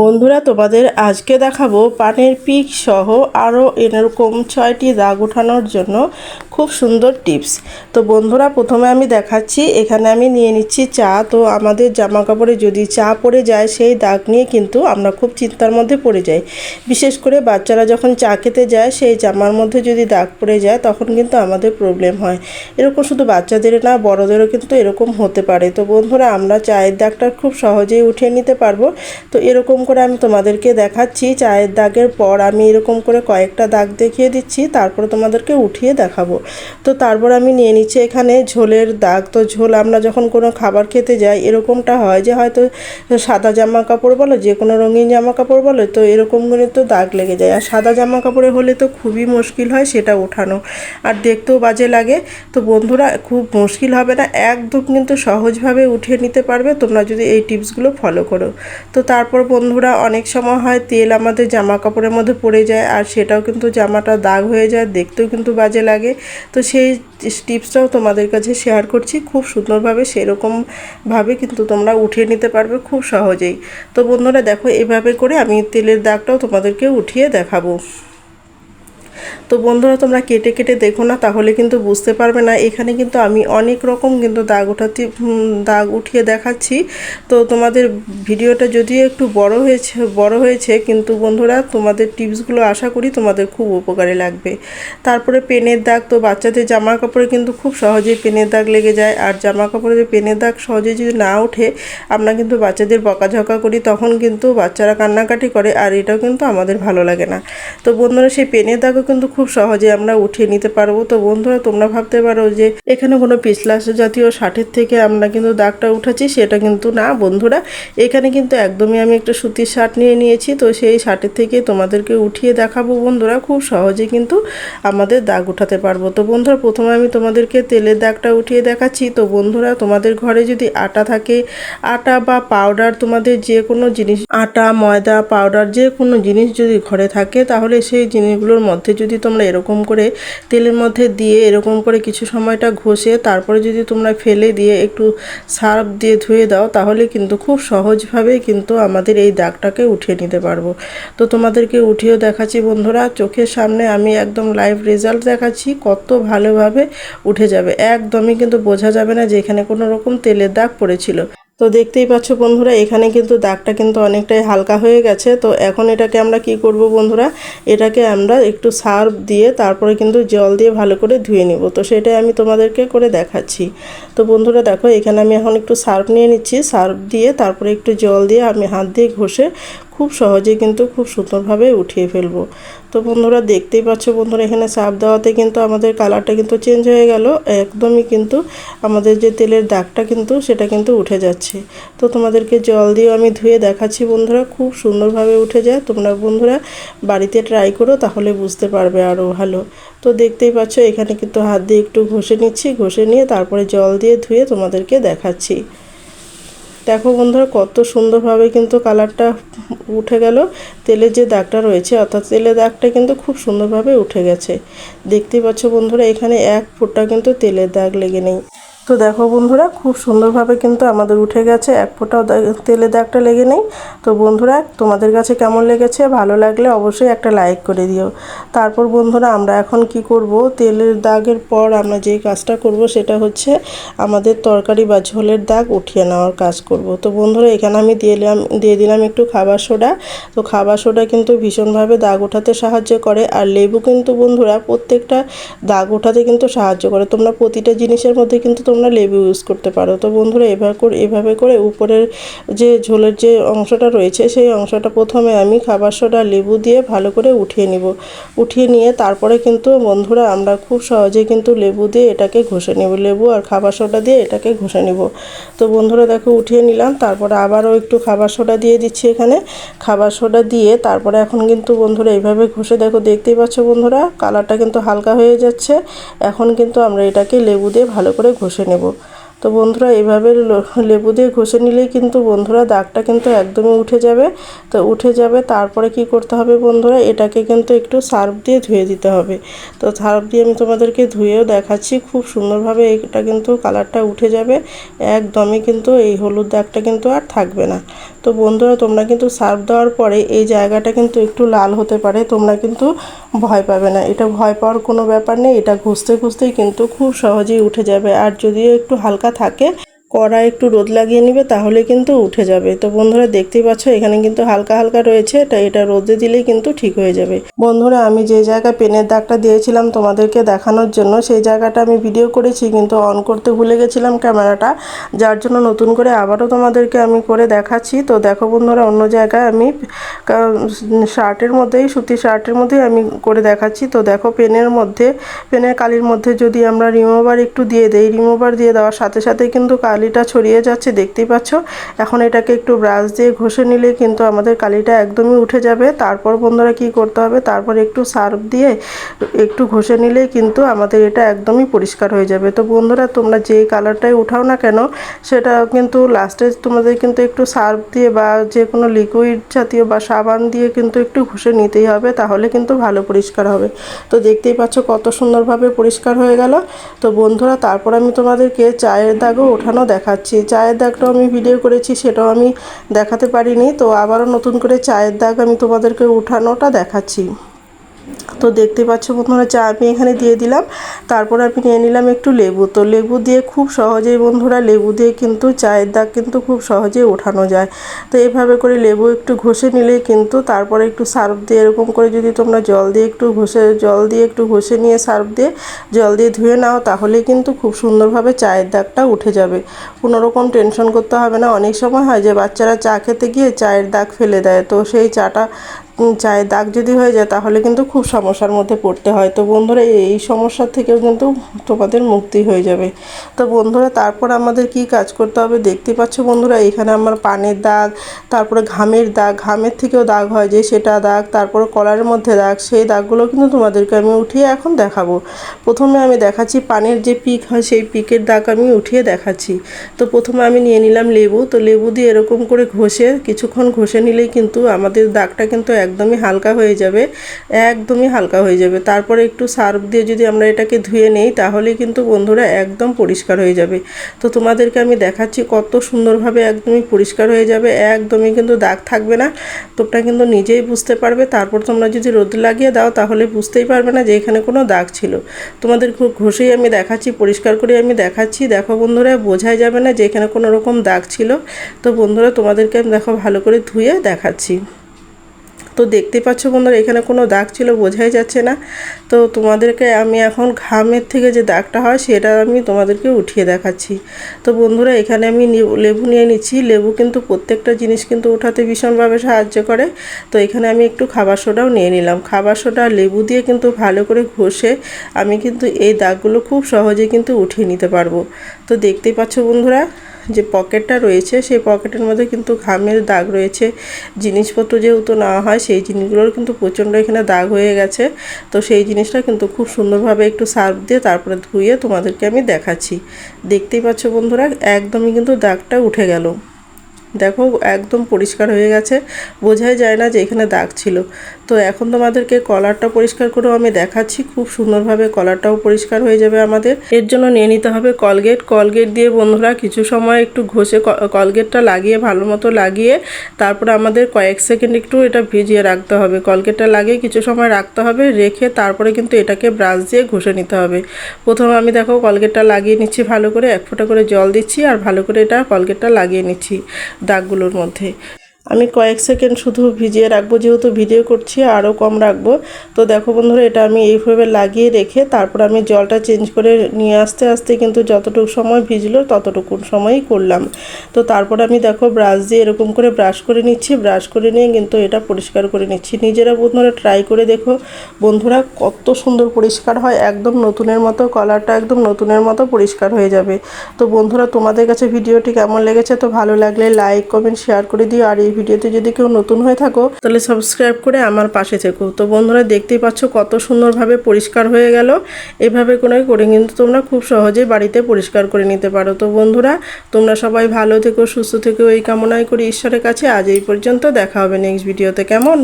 বন্ধুরা, তোমাদের আজকে দেখাবো পানের পিক সহ আরও এরকম ছয়টি দাগ ওঠানোর জন্য খুব সুন্দর টিপস। তো বন্ধুরা, প্রথমে আমি দেখাচ্ছি, এখানে আমি নিয়ে নিচ্ছি চা। তো আমাদের জামা কাপড়ে যদি চা পড়ে যায়, সেই দাগ নিয়ে কিন্তু আমরা খুব চিন্তার মধ্যে পড়ে যাই। বিশেষ করে বাচ্চারা যখন চা খেতে যায়, সেই জামার মধ্যে যদি দাগ পড়ে যায়, তখন কিন্তু আমাদের প্রবলেম হয়। এরকম শুধু বাচ্চাদের না, বড়দেরও কিন্তু এরকম হতে পারে। তো বন্ধুরা, আমরা চায়ের দাগটা খুব সহজেই উঠিয়ে নিতে পারব। তো এরকম করে আমি তোমাদেরকে দেখাচ্ছি, চায়ের দাগের পর আমি এরকম করে কয়েকটা দাগ দেখিয়ে দিচ্ছি, তারপরে তোমাদেরকে উঠিয়ে দেখাবো। তো তারপর আমি নিয়ে নিচ্ছি এখানে ঝোলের দাগ। তো ঝোল আমরা যখন কোনো খাবার খেতে যাই, এরকমটা হয় যে হয়তো সাদা জামা কাপড় বলো, যে কোনো রঙিন জামা কাপড় বলো, তো এরকম করে তো দাগ লেগে যায়। আর সাদা জামা কাপড়ে হলে তো খুবই মুশকিল হয় সেটা ওঠানো। আর দেখতেও বাজে লাগে। তো বন্ধুরা, খুব মুশকিল হবে না, একদম কিন্তু সহজভাবে উঠিয়ে নিতে পারবে। তোমরা যদি এই টিপসগুলো ফলো করো। তো তারপর বন্ধুরা অনেক সময় হয় তেল আমাদের জামা কাপড়ের মধ্যে পড়ে যায় আর সেটাও কিন্তু জামাটা দাগ হয়ে যায়, দেখতেও কিন্তু বাজে লাগে। তো সেই টিপসটাও তোমাদের কাছে শেয়ার করছি, খুব সুন্দরভাবে সেরকমভাবে কিন্তু তোমরা উঠিয়ে নিতে পারবে খুব সহজেই। তো বন্ধুরা দেখো এভাবে করে আমি তেলের দাগটাও তোমাদেরকে উঠিয়ে দেখাবো। তো বন্ধুরা তোমরা কেটে কেটে দেখো না তাহলে কিন্তু বুঝতে পারবে না। এখানে কিন্তু আমি অনেক রকম কিন্তু দাগ উম, দাগ উঠিয়ে দেখাচ্ছি। তো তোমাদের ভিডিওটা যদিও একটু বড় হয়েছে বড় হয়েছে কিন্তু বন্ধুরা তোমাদের টিপসগুলো আশা করি তোমাদের খুব উপকারে লাগবে। তারপরে পেনের দাগ তো বাচ্চাদের জামা কাপড়ে কিন্তু খুব সহজেই পেনের দাগ লেগে যায়। আর জামা কাপড়ে যে পেনের দাগ সহজে যদি না ওঠে আমরা কিন্তু বাচ্চাদের বকাঝকা করি তখন কিন্তু বাচ্চারা কান্নাকাটি করে আর এটাও কিন্তু আমাদের ভালো লাগে না। তো বন্ধুরা সেই পেনের দাগও কিন্তু খুব সহজে আমরা উঠিয়ে নিতে পারব। তো বন্ধুরা, তোমরা ভাবতে পারো যে এখানে কোনো পিছলাস জাতীয় ষাটের থেকে আমরা কিন্তু দাগটা উঠাচ্ছি, সেটা কিন্তু না বন্ধুরা। এখানে কিন্তু একদমই আমি একটা সুতির শার্ট নিয়ে নিয়েছি, তো সেই শার্টের থেকে তোমাদেরকে উঠিয়ে দেখাবো বন্ধুরা। খুব সহজে কিন্তু আমাদের দাগ উঠাতে পারব। তো বন্ধুরা, প্রথমে আমি তোমাদেরকে তেলের দাগটা উঠিয়ে দেখাচ্ছি। তো বন্ধুরা, তোমাদের ঘরে যদি আটা থাকে, আটা বা পাউডার তোমাদের যে কোনো জিনিস, আটা, ময়দা, পাউডার যে কোনো জিনিস যদি ঘরে থাকে, তাহলে সেই জিনিসগুলোর মধ্যে যদি তোমরা এরকম করে তেলের মধ্যে দিয়ে এরকম করে কিছু সময়টা ঘষে তারপরে যদি তোমরা ফেলে দিয়ে একটু সার্ফ দিয়ে ধুয়ে দাও, তাহলে কিন্তু খুব সহজভাবে কিন্তু আমাদের এই দাগটাকে উঠিয়ে নিতে পারব। তো তোমাদেরকে উঠিয়েও দেখাচ্ছি বন্ধুরা, চোখের সামনে আমি একদম লাইভ রেজাল্ট দেখাচ্ছি, কত ভালোভাবে উঠে যাবে। একদমই কিন্তু বোঝা যাবে না যে এখানে কোনো রকম তেলের দাগ পড়েছিল। তো দেখতেই পাচ্ছ বন্ধুরা, এখানে কিন্তু দাগটা কিন্তু অনেকটাই হালকা হয়ে গেছে। তো এখন এটাকে আমরা কি করব বন্ধুরা, এটাকে আমরা একটু সার্ফ দিয়ে তারপরে কিন্তু জল দিয়ে ভালো করে ধুয়ে নিব। তো সেটাই আমি তোমাদেরকে করে দেখাচ্ছি। তো বন্ধুরা দেখো, এখানে আমি এখন একটু সার্ফ নিয়ে নিচ্ছি। সার্ফ দিয়ে তারপরে একটু জল দিয়ে আমি হাত দিয়ে ঘষে খুব সহজে কিন্তু খুব সুন্দরভাবে উঠিয়ে ফেলব। তো বন্ধুরা দেখতেই পাচ্ছ বন্ধুরা, এখানে সাপ দেওয়াতে কিন্তু আমাদের কালারটা কিন্তু চেঞ্জ হয়ে গেল। একদমই কিন্তু আমাদের যে তেলের দাগটা কিন্তু সেটা কিন্তু উঠে যাচ্ছে। তো তোমাদেরকে জল দিয়েও আমি ধুয়ে দেখাচ্ছি বন্ধুরা, খুব সুন্দরভাবে উঠে যায়। তোমরা বন্ধুরা বাড়িতে ট্রাই করো, তাহলে বুঝতে পারবে আরও ভালো। তো দেখতেই পাচ্ছ, এখানে কিন্তু হাত দিয়ে একটু ঘষে নিচ্ছি, ঘষে নিয়ে তারপরে জল দিয়ে ধুয়ে তোমাদেরকে দেখাচ্ছি। দেখো বন্ধুরা, কত সুন্দরভাবে কিন্তু কালারটা উঠে গেল। তেলের যে দাগটা রয়েছে, অর্থাৎ তেলের দাগটা কিন্তু খুব সুন্দরভাবে উঠে গেছে। দেখতে পাচ্ছ বন্ধুরা, এখানে এক ফুটটা কিন্তু তেলের দাগ লেগে নেই। তো দেখো বন্ধুরা, খুব সুন্দরভাবে কিন্তু আমাদের উঠে গেছে। এক ফোঁটাও তেলের দাগটা লেগে নেই। তো বন্ধুরা, তোমাদের কাছে কেমন লেগেছে? ভালো লাগলে অবশ্যই একটা লাইক করে দিও। তারপর বন্ধুরা, আমরা এখন কি করব? তেলের দাগের পর আমরা যে কাজটা করব, সেটা হচ্ছে আমাদের তরকারি বা ঝোলের দাগ উঠিয়ে নেওয়ার কাজ করব। তো বন্ধুরা, এখানে আমি দিয়ে দিলাম দিয়ে দিলাম একটু খাবার সোডা। তো খাবার সোডা কিন্তু ভীষণভাবে দাগ ওঠাতে সাহায্য করে। আর লেবু কিন্তু বন্ধুরা, প্রত্যেকটা দাগ ওঠাতে কিন্তু সাহায্য করে। তোমরা প্রতিটা জিনিসের মধ্যে কিন্তু তোমরা লেবু ইউজ করতে পারো। তো বন্ধুরা, এভাবে করে এভাবে করে উপরের যে ঝোলের যে অংশটা রয়েছে, সেই অংশটা প্রথমে আমি খাবার সোডা লেবু দিয়ে ভালো করে উঠিয়ে নিব। উঠিয়ে নিয়ে তারপরে কিন্তু বন্ধুরা আমরা খুব সহজে কিন্তু লেবু দিয়ে এটাকে ঘষে নেব। লেবু আর খাবার সোডা দিয়ে এটাকে ঘষে নিব। তো বন্ধুরা দেখো, উঠিয়ে নিলাম। তারপরে আবারও একটু খাবার সোডা দিয়ে দিচ্ছি এখানে। খাবার সোডা দিয়ে তারপরে এখন কিন্তু বন্ধুরা এইভাবে ঘষে, দেখো দেখতেই পাচ্ছ বন্ধুরা, কালারটা কিন্তু হালকা হয়ে যাচ্ছে। এখন কিন্তু আমরা এটাকে লেবু দিয়ে ভালো করে ঘষে নেব। তো বন্ধুরা, এভাবে লেবু দিয়ে ঘষে নিলেই কিন্তু বন্ধুরা দাগটা কিন্তু একদমই উঠে যাবে। তো উঠে যাবে, তারপরে কি করতে হবে বন্ধুরা, এটাকে কিন্তু একটু সার্ফ দিয়ে ধুয়ে দিতে হবে। তো সার্ফ দিয়ে আমি তোমাদেরকে ধুয়েও দেখাচ্ছি, খুব সুন্দরভাবে এটা কিন্তু কালারটা উঠে যাবে। একদমই কিন্তু এই হলুদ দাগটা কিন্তু আর থাকবে না। তো বন্ধুরা, তোমরা কিন্তু সার্ফ দেওয়ার পরে এই জায়গাটা কিন্তু একটু লাল হতে পারে, তোমরা কিন্তু ভয় পাবে না। এটা ভয় পাওয়ার কোনো ব্যাপার নেই, এটা ঘুষতে ঘুষতেই কিন্তু খুব সহজেই উঠে যাবে। আর যদিও একটু হালকা থাকে কড়া একটু রোদ লাগিয়ে নিবে, তাহলে কিন্তু উঠে যাবে। তো বন্ধুরা, দেখতেই পাচ্ছ, এখানে কিন্তু হালকা হালকা রয়েছে, এটা এটা রোদে দিলেই কিন্তু ঠিক হয়ে যাবে। বন্ধুরা, আমি যে জায়গায় পেনের দাগটা দিয়েছিলাম তোমাদেরকে দেখানোর জন্য, সেই জায়গাটা আমি ভিডিও করেছি, কিন্তু অন করতে ভুলে গেছিলাম ক্যামেরাটা, যার জন্য নতুন করে আবারও তোমাদেরকে আমি করে দেখাচ্ছি। তো দেখো বন্ধুরা, অন্য জায়গায় আমি শার্টের মধ্যেই সুতির শার্টের মধ্যেই আমি করে দেখাচ্ছি। তো দেখো, পেনের মধ্যে, পেনের কালির মধ্যে যদি আমরা রিমুভার একটু দিয়ে দেই রিমুভার দিয়ে দেওয়ার সাথে সাথে কিন্তু কালিটা ছড়িয়ে যাচ্ছে, দেখতেই পাচ্ছ? এখন এটাকে একটু ব্রাশ দিয়ে ঘষে নিলে কিন্তু আমাদের কালিটা একদমই উঠে যাবে। তারপর বন্ধুরা কি করতে হবে? তারপর একটু সার্ফ দিয়ে একটু ঘষে নিলেই কিন্তু আমাদের এটা একদমই পরিষ্কার হয়ে যাবে। তো বন্ধুরা, তোমরা যেই কালারটাই উঠাও না কেন, সেটা কিন্তু লাস্টে তোমাদের কিন্তু একটু সার্ফ দিয়ে বা যে কোনো লিকুইড জাতীয় বা সাবান দিয়ে কিন্তু একটু ঘষে নিতেই হবে, তাহলে কিন্তু ভালো পরিষ্কার হবে। তো দেখতেই পাচ্ছ কত সুন্দরভাবে পরিষ্কার হয়ে গেল। তো বন্ধুরা, তারপর আমি তোমাদেরকে চায়ের দাগও ওঠানো দেখাচ্ছি। চায়ের দাগটাও আমি ভিডিও করেছি, সেটাও আমি দেখাতে পারিনি। তো আবারও নতুন করে চায়ের দাগ আমি তোমাদেরকে উঠানোটা দেখাচ্ছি। তো দেখতে পাচ্ছ বন্ধুরা, চা আমি এখানে দিয়ে দিলাম। তারপর আমি নিয়ে নিলাম একটু লেবু। তো লেবু দিয়ে খুব সহজেই বন্ধুরা, লেবু দিয়ে কিন্তু চায়ের দাগ কিন্তু খুব সহজেই ওঠানো যায়। তো এইভাবে করে লেবু একটু ঘষে নিলেই কিন্তু তারপরে একটু সার্ফ দিয়ে এরকম করে যদি তোমরা জল দিয়ে একটু ঘষে, জল দিয়ে একটু ঘষে নিয়ে সার্ফ দিয়ে জল দিয়ে ধুয়ে নাও, তাহলে কিন্তু খুব সুন্দরভাবে চায়ের দাগটা উঠে যাবে। কোনো রকম টেনশন করতে হবে না। অনেক সময় হয় যে বাচ্চারা চা খেতে গিয়ে চায়ের দাগ ফেলে দেয়। তো সেই চাটা চায়ের দাগ যদি হয়ে যায়, তাহলে কিন্তু খুব সমস্যার মধ্যে পড়তে হয়। তো বন্ধুরা, এই সমস্যার থেকেও কিন্তু তোমাদের মুক্তি হয়ে যাবে। তো বন্ধুরা, তারপর আমাদের কি কাজ করতে হবে? দেখতে পাচ্ছ বন্ধুরা, এখানে আমার পানের দাগ, তারপরে ঘামের দাগ, ঘামের থেকেও দাগ হয় যে সেটা দাগ, তারপরে কলারের মধ্যে দাগ, সেই দাগগুলো কিন্তু তোমাদেরকে আমি উঠিয়ে এখন দেখাবো। প্রথমে আমি দেখাচ্ছি পানের যে পিক হয়, সেই পিকের দাগ আমি উঠিয়ে দেখাচ্ছি। তো প্রথমে আমি নিয়ে নিলাম লেবু। তো লেবু দিয়ে এরকম করে ঘষে, কিছুক্ষণ ঘষে নিলেই কিন্তু আমাদের দাগটা কিন্তু একদমই হালকা হয়ে যাবে, একদমই হালকা হয়ে যাবে। তারপরে একটু সার্ফ দিয়ে যদি আমরা এটাকে ধুয়ে নেই, তাহলে কিন্তু বন্ধুরা একদম পরিষ্কার হয়ে যাবে। তো তোমাদেরকে আমি দেখাচ্ছি কত সুন্দরভাবে একদমই পরিষ্কার হয়ে যাবে, একদমই কিন্তু দাগ থাকবে না। তোমরা কিন্তু নিজেই বুঝতে পারবে, তারপর তোমরা যদি রোদ লাগিয়ে দাও, তাহলে বুঝতেই পারবে না যে এখানে কোনো দাগ ছিল। তোমাদের খুব ঘষেই আমি দেখাচ্ছি, পরিষ্কার করে আমি দেখাচ্ছি। দেখো বন্ধুরা, বোঝাই যাবে না যে এখানে কোনো রকম দাগ ছিল। তো বন্ধুরা, তোমাদেরকে আমি দেখো ভালো করে ধুয়ে দেখাচ্ছি। তো দেখতে পাচ্ছ বন্ধুরা, এখানে কোনো দাগ ছিল, বোঝাই যাচ্ছে না। তো তোমাদেরকে আমি এখন ঘামের থেকে যে দাগটা হয়, সেটা আমি তোমাদেরকে উঠিয়ে দেখাচ্ছি। তো বন্ধুরা, এখানে আমি লেবু নিয়ে নিচ্ছি। লেবু কিন্তু প্রত্যেকটা জিনিস কিন্তু উঠাতে ভীষণভাবে সাহায্য করে। তো এখানে আমি একটু খাবার সোডাও নিয়ে নিলাম। খাবার সোডা, লেবু দিয়ে কিন্তু ভালো করে ঘষে আমি কিন্তু এই দাগগুলো খুব সহজে কিন্তু উঠিয়ে নিতে পারব। তো দেখতেই পাচ্ছ বন্ধুরা যে পকেটটা রয়েছে, সেই পকেটের মধ্যে কিন্তু ঘামের দাগ রয়েছে। জিনিসপত্র যেহেতু নেওয়া হয়, সেই জিনিসগুলোর কিন্তু প্রচণ্ড এখানে দাগ হয়ে গেছে। তো সেই জিনিসটা কিন্তু খুব সুন্দরভাবে একটু সার্ফ দিয়ে তারপরে ধুয়ে তোমাদেরকে আমি দেখাচ্ছি। দেখতেই পাচ্ছ বন্ধুরা, একদমই কিন্তু দাগটা উঠে গেল। দেখো, একদম পরিষ্কার হয়ে গেছে। বোঝাই যায় না যে এখানে দাগ ছিল। তো এখন তোমাদেরকে কলারটা পরিষ্কার করেও আমি দেখাচ্ছি। খুব সুন্দরভাবে কলারটাও পরিষ্কার হয়ে যাবে আমাদের। এর জন্য নিয়ে নিতে হবে কলগেট। কলগেট দিয়ে বন্ধুরা কিছু সময় একটু ঘষে কলগেটটা লাগিয়ে, ভালো মতো লাগিয়ে, তারপরে আমাদের কয়েক সেকেন্ড একটু এটা ভিজিয়ে রাখতে হবে। কলগেটটা লাগিয়ে কিছু সময় রাখতে হবে, রেখে তারপরে কিন্তু এটাকে ব্রাশ দিয়ে ঘষে নিতে হবে। প্রথমে আমি দেখো কলগেটটা লাগিয়ে নিচ্ছি ভালো করে, এক ফোঁটা করে জল দিচ্ছি আর ভালো করে এটা কলগেটটা লাগিয়ে নিচ্ছি দাগগুলোর মধ্যে। আমি কয়েক সেকেন্ড শুধু ভিজিয়ে রাখব, যেহেতু ভিডিও করছি আরও কম রাখব। তো দেখো বন্ধুরা, এটা আমি এইভাবে লাগিয়ে রেখে তারপর আমি জলটা চেঞ্জ করে নিয়ে আসতে আসতে কিন্তু যতটুকু সময় ভিজলো ততটুকু সময়ই করলাম। তো তারপর আমি দেখো ব্রাশ দিয়ে এরকম করে ব্রাশ করে নিচ্ছি, ব্রাশ করে নিয়ে কিন্তু এটা পরিষ্কার করে নিচ্ছি। নিজেরা বন্ধুরা ট্রাই করে দেখো, বন্ধুরা কত সুন্দর পরিষ্কার হয়, একদম নতুনের মতো কলারটা একদম নতুনের মতো পরিষ্কার হয়ে যাবে। তো বন্ধুরা, তোমাদের কাছে ভিডিওটি কেমন লেগেছে? তো ভালো লাগলে লাইক কমেন্ট শেয়ার করে দিও। আর এই ভিডিওতে যদি কেউ নতুন হয়ে থাকো, তাহলে সাবস্ক্রাইব করে আমার পাশে থেকো। তো বন্ধুরা, দেখতেই পাচ্ছ কত সুন্দরভাবে পরিষ্কার হয়ে গেল। এভাবে কোনো করে কিন্তু তোমরা খুব সহজেই বাড়িতে পরিষ্কার করে নিতে পারো। তো বন্ধুরা, তোমরা সবাই ভালো থেকো, সুস্থ থেকো, এই কামনায় করি ঈশ্বরের কাছে। আজ এই পর্যন্ত দেখা হবে নেক্সট ভিডিওতে কেমন?